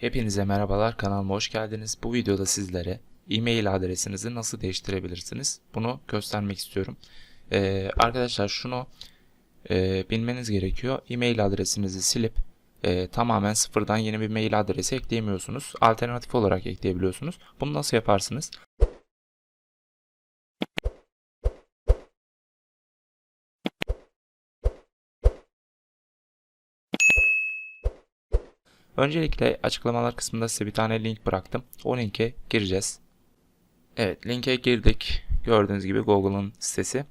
Hepinize merhabalar kanalıma hoş geldiniz. Bu videoda sizlere e-mail adresinizi nasıl değiştirebilirsiniz bunu göstermek istiyorum. Ee, arkadaşlar şunu e, bilmeniz gerekiyor. E-mail adresinizi silip e, tamamen sıfırdan yeni bir mail adresi ekleyemiyorsunuz. Alternatif olarak ekleyebiliyorsunuz. Bunu nasıl yaparsınız? Öncelikle açıklamalar kısmında size bir tane link bıraktım. O linke gireceğiz. Evet linke girdik. Gördüğünüz gibi Google'ın sitesi.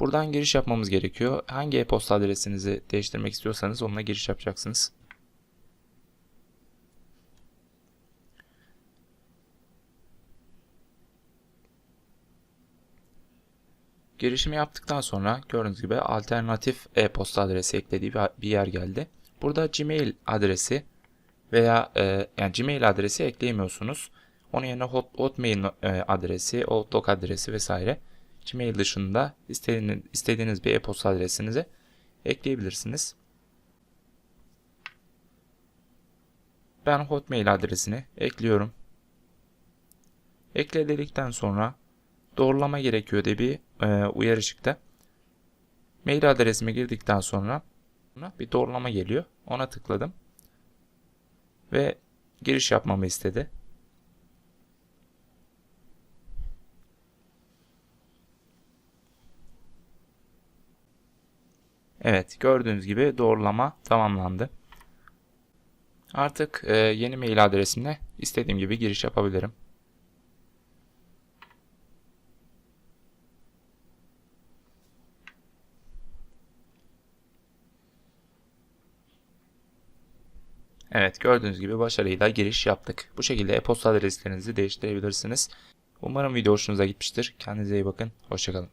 Buradan giriş yapmamız gerekiyor. Hangi e-posta adresinizi değiştirmek istiyorsanız onunla giriş yapacaksınız. Girişimi yaptıktan sonra gördüğünüz gibi alternatif e-posta adresi eklediği bir yer geldi. Burada Gmail adresi veya e, yani Gmail adresi ekleyemiyorsunuz. Onun yerine hot, Hotmail e, adresi, Outlook adresi vesaire Gmail dışında istediğiniz, istediğiniz bir e-posta adresinizi ekleyebilirsiniz. Ben Hotmail adresini ekliyorum. Ekle dedikten sonra doğrulama gerekiyor diye bir e, uyarı çıktı. Mail adresimi girdikten sonra bir doğrulama geliyor. Ona tıkladım ve giriş yapmamı istedi. Evet gördüğünüz gibi doğrulama tamamlandı. Artık e, yeni mail adresine istediğim gibi giriş yapabilirim. Evet gördüğünüz gibi başarıyla giriş yaptık. Bu şekilde e-posta adreslerinizi değiştirebilirsiniz. Umarım video hoşunuza gitmiştir. Kendinize iyi bakın. Hoşçakalın.